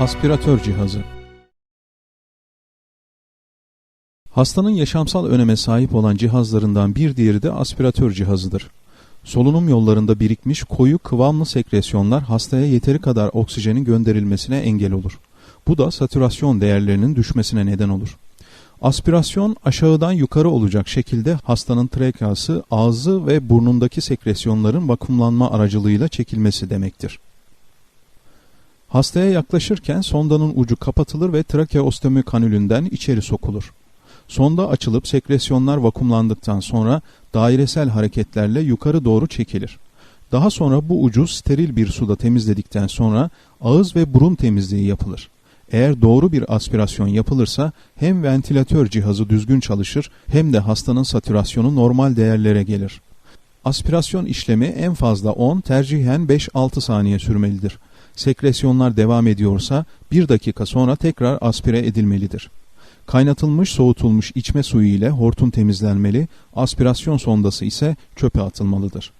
Aspiratör cihazı Hastanın yaşamsal öneme sahip olan cihazlarından bir diğeri de aspiratör cihazıdır. Solunum yollarında birikmiş koyu kıvamlı sekresyonlar hastaya yeteri kadar oksijenin gönderilmesine engel olur. Bu da satürasyon değerlerinin düşmesine neden olur. Aspirasyon aşağıdan yukarı olacak şekilde hastanın trakeası, ağzı ve burnundaki sekresyonların vakumlanma aracılığıyla çekilmesi demektir. Hastaya yaklaşırken sondanın ucu kapatılır ve trakeostomi kanülünden içeri sokulur. Sonda açılıp sekresyonlar vakumlandıktan sonra dairesel hareketlerle yukarı doğru çekilir. Daha sonra bu ucu steril bir suda temizledikten sonra ağız ve burun temizliği yapılır. Eğer doğru bir aspirasyon yapılırsa hem ventilatör cihazı düzgün çalışır hem de hastanın satürasyonu normal değerlere gelir. Aspirasyon işlemi en fazla 10 tercihen 5-6 saniye sürmelidir. Sekresyonlar devam ediyorsa 1 dakika sonra tekrar aspire edilmelidir. Kaynatılmış soğutulmuş içme suyu ile hortum temizlenmeli, aspirasyon sondası ise çöpe atılmalıdır.